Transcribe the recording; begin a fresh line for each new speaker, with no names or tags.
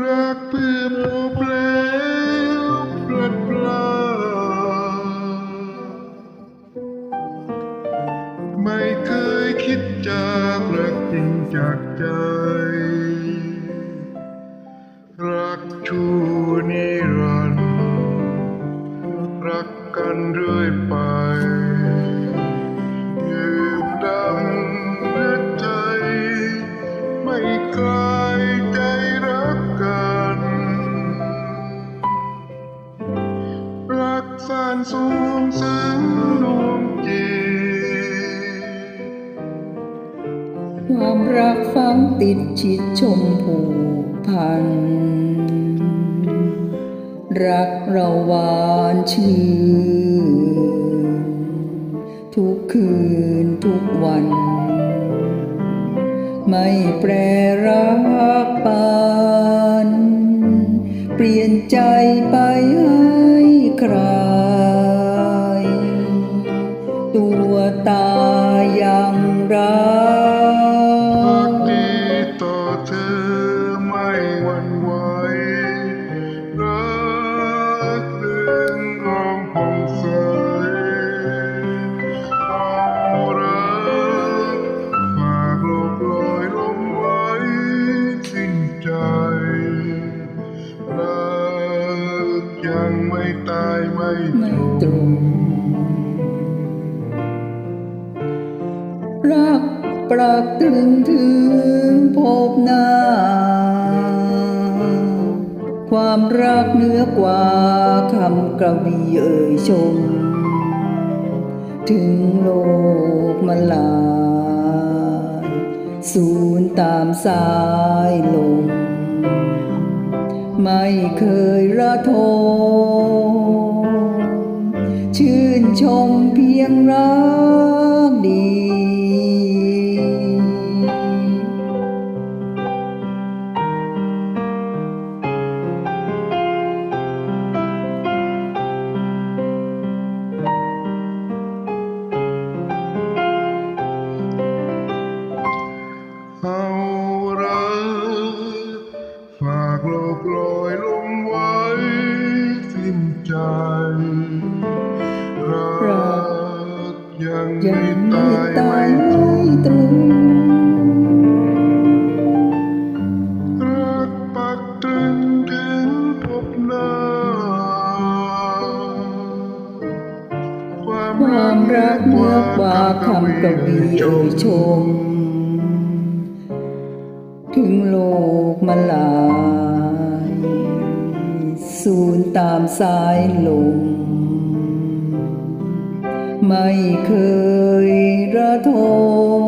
รักเพื่อพบแล้วพลัดพราไม่เคยคิดจากรักจริงจากใจ รักชั่วนิรันดร์รักกันเรื่อย ควา
มรักฝังติดชิดชมผูกพัน รักเราหวานชื่นทุกคืนทุกวัน ไม่แปรรัก ยังไม่
ตายไม่
ตรงรักปรักตรึงถึงพบหน้า ความรักเหนือกว่าคำกระวีเอ่ยชม ถึงโลกมันลาย สูญตามสายลม ไม่เคยระทมชื่นชมเพียงรัก
โลกลอยลมไว้สิ้นใจรักยังไม่ตายไม่
ย
จ
ไม่
บ
ตรง
รักปักตรึงถึงพบหน้า ความ
รักเมื่อกว่าคำกวีเอ่ยชม ถึงโลกมันลา สูญตามสายลม ไม่เคยระทม